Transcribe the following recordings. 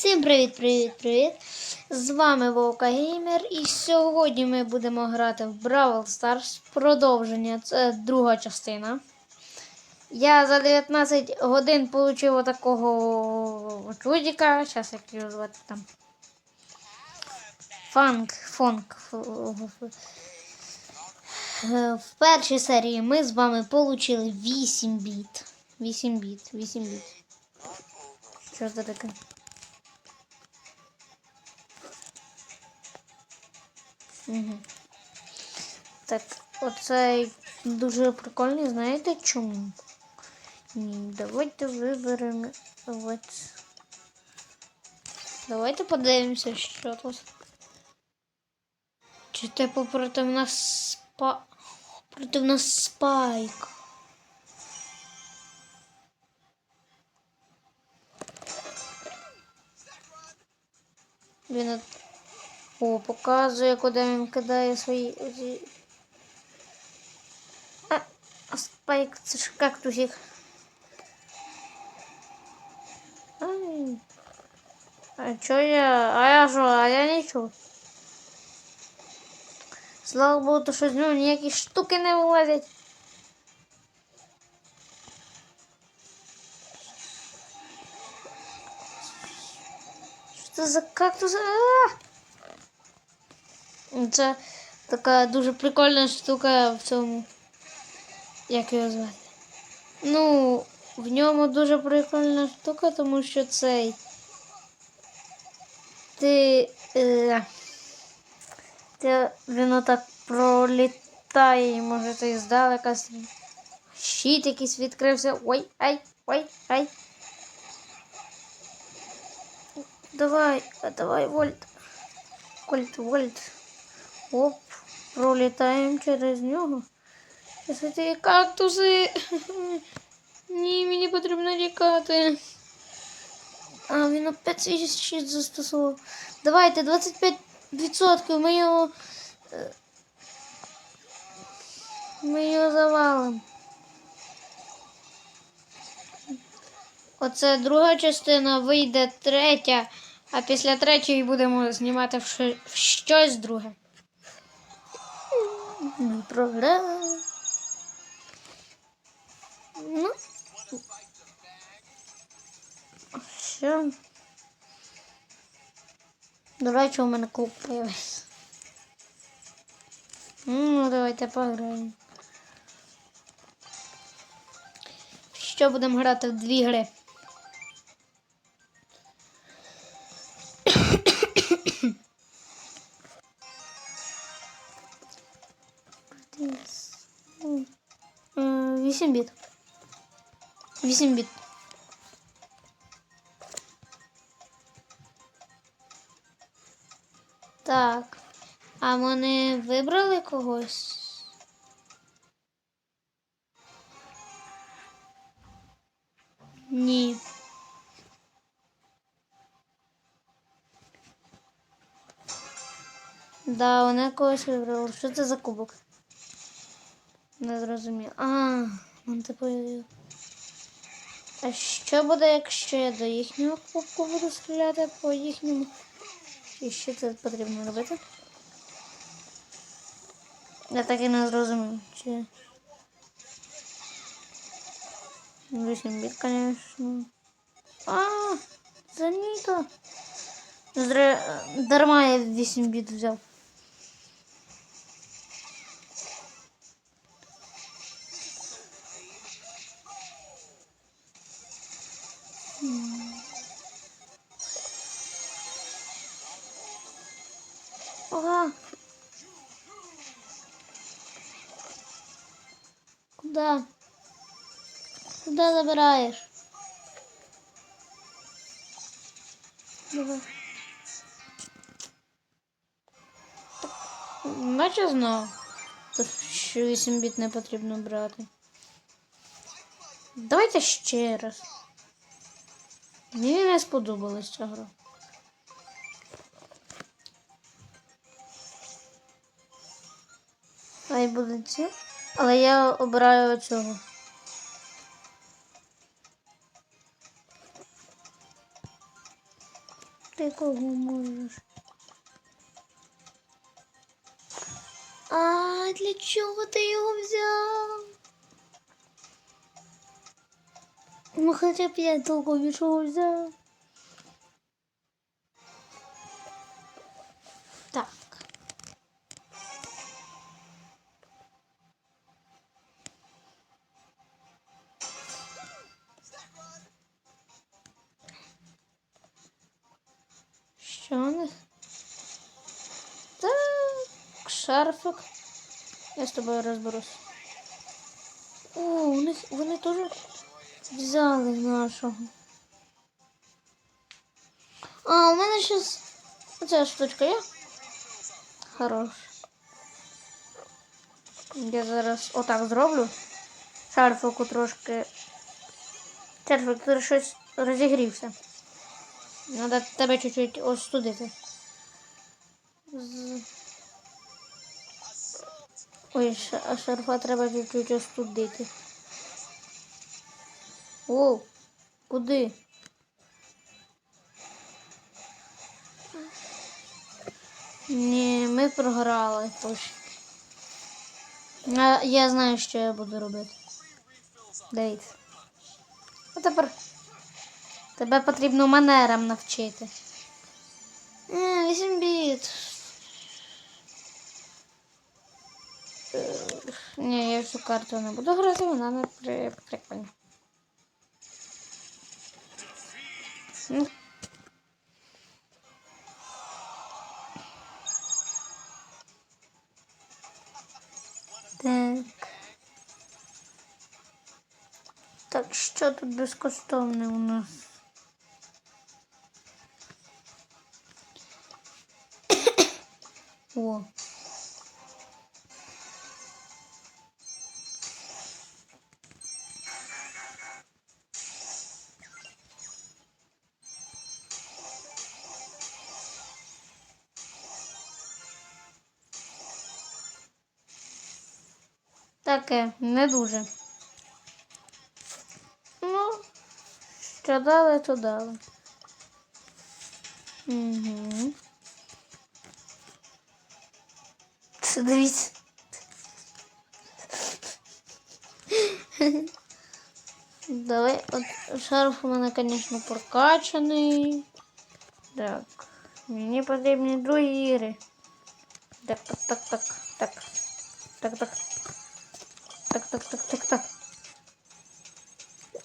Всім привіт-привіт-привіт! З вами Вовка Геймер, і сьогодні ми будемо грати в Бравл Старс продовження. Це друга частина. Я за 19 годин отримав отакого чудика. Зараз як його звати там. Фанк, фонк. В першій серії ми з вами отримали 8 біт. 8 біт, 8 біт. Що це таке? Так, оцей дуже прикольний, знаєте чому? Ні, давайте виберемо. От. Давайте подивимося, що тут. Чи типу проти нас спа. Проти нас спайк. Він о, показує, куди він кидає свої. оці- А, спайк, це ж кактусик. Ай. А чо я? А я що? А я нічого. Слава Богу, то що з нього ніякі штуки не вилазять. Що це за кактус? А! Це така дуже прикольна штука в цьому. Як його звати? Ну, в ньому дуже прикольна штука, тому що цей. Ти. Е, ти він отак пролітає, і може ти здалека. Щит якийсь відкрився. Ой, ай, ой, ай. Давай, давай, вольт. Вольт, вольт. Оп, пролітаємо через нього. Це ті кактуси. Ні, мені потрібно лікати. А, він опять щит застосував. Давайте 25% ми його. е, Ми його завалимо. Оце друга частина, вийде третя, а після третьої будемо знімати щось друге. Не проблема. Ну. Все. Речі, у мене клуб появився. Ну, давайте пограємо. Що будемо грати в дві гри? 8 біт. Так. А вони вибрали когось? Ні. Да, вони когось вибрали. Що це за кубок? Не зрозумів. А, он типу. А що буде, якщо я до їхнього кубку буду стріляти по їхньому? І що це потрібно робити? Я так і не зрозумів. Чи... Вісім біт, звісно. А, Заніто. Зре... Дарма я 8 біт взяв. Ага. Куда? Куда забираешь? Давай. Наче знав, що 8 біт не потрібно брати. Давайте ще раз. Мені не сподобалась ця гра. Хай буде ці. Але я обираю цього. ти кого можеш. А для чого ти його взяв? Ну хоча б я толком нічого взяв. Так. Що у них? Так, шарфик. Я з тобою розберусь. О, у них вони теж взяли нашого. А, у мене щас оця штучка є. Хорош. Я зараз отак зроблю. Шарфику трошки. Шарфик, ти щось розігрівся. Надо тебе чуть-чуть остудити. З... Ой, шарфа треба чуть-чуть остудити. О, куди? Ні, ми програли точно. А, я знаю, що я буду робити. Дивіться. А тепер тебе потрібно манерам навчити. Е, 8 біт. Е, Ні, я всю карту не буду грати, вона не при... прикольна. Ну. Так. Так, що тут безкоштовне у нас? О. Таке, не дуже. Ну, що дали, то дали. Угу. Це дивіться. Давай, от шарф у мене, звісно, прокачаний. Так. Мені потрібні другі ігри. Так, так, так, так, так. Так, так.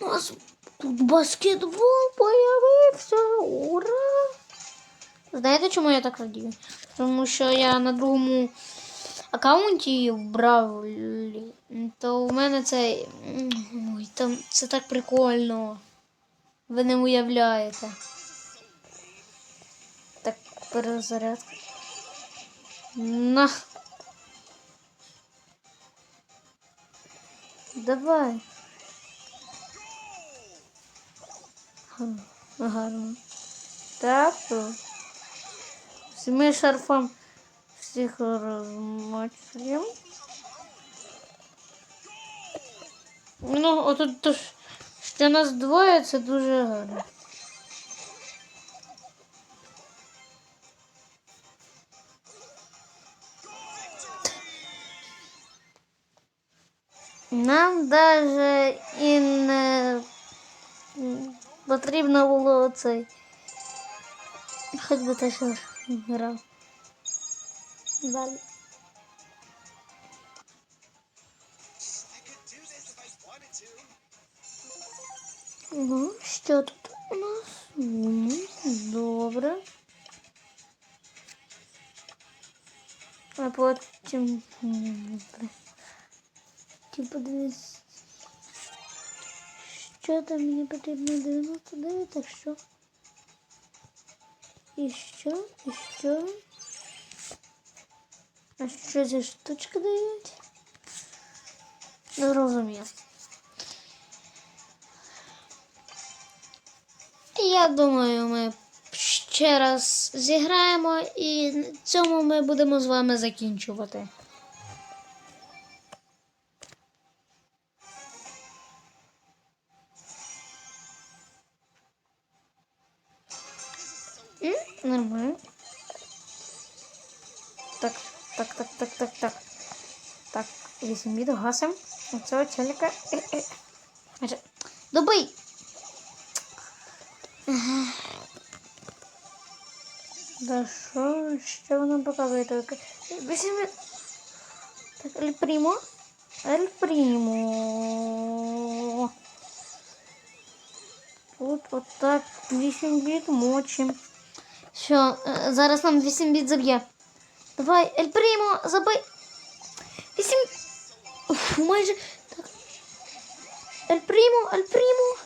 У нас тут баскетбол появився. Ура! Знаєте, чому я так радію? Тому що я на другому аккаунті брав, то у мене це. Ой, там це так прикольно. Ви не уявляєте. Так, перезарядка. На. Давай. Гарно. Так. Ми шарфом всіх розмочуємо. Ну, отут то, ж- що нас двоє, це дуже гарно. Нам даже і не потрібно було цей. Хоч би теж грав. Далі. Ну, що тут у нас? М, Добре. А потім. м, добре. Типу дивись. Що там мені потрібно 99, так що? І що? І що? А що ці штучки дають? Не розумію. Я думаю, ми ще раз зіграємо і на цьому ми будемо з вами закінчувати. Так, так, так, так, так, так. Так, вісім від гасим. Оцього челіка. Е, е. Добий! Да що? Що вона показує? Вісім від... Так, Ель Прімо. Ель Прімо. Тут отак 8 біт мочим. Що, е, зараз нам 8 біт заб'є. Давай, Ель Прімо, забий. 8. Уф, майже. Так. Ель Прімо, Ель Прімо.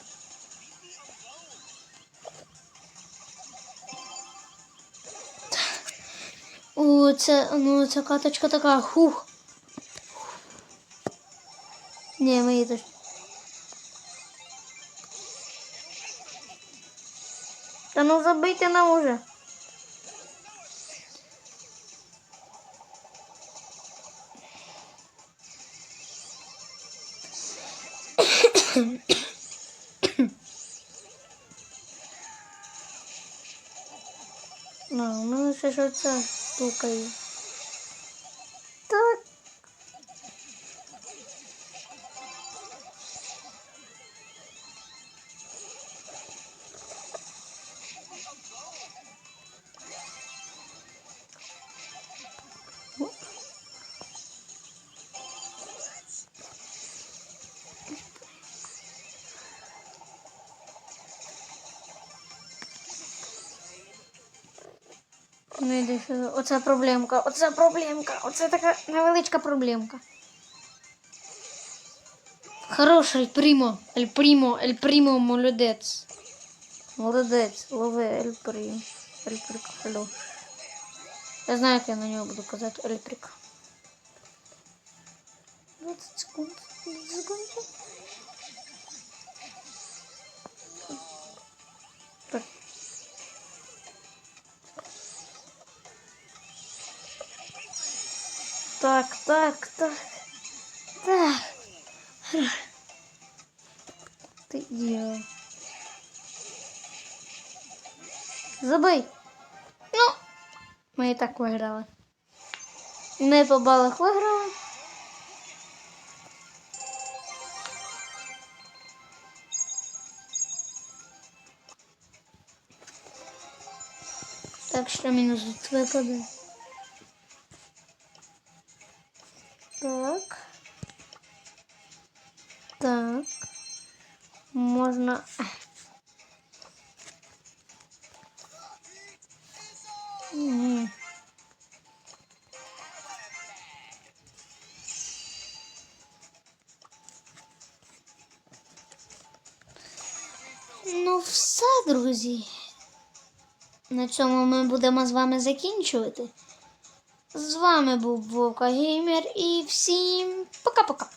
О, це, ну, ця каточка така, хух. Ні, ми теж. Та ну забийте нам уже. Ну, ну ще Ну йди сюди. Оце проблемка, оце проблемка, оце така невеличка проблемка. Хороший прімо, ель прімо, ель прімо, молодець. Молодець, лови ель прімо. Ель прік, алло. Я знаю, як я на нього буду казати ель прік. 20 секунд, 20 секунд. Так, так, так. Ти діла. Забий. Ну, ми і так виграли. Ми по балах виграли. Так що мінус тут випаде. Можна. Ну, все, друзі. На цьому ми будемо з вами закінчувати. З вами був Вовка Геймер і всім пока-пока. Пока.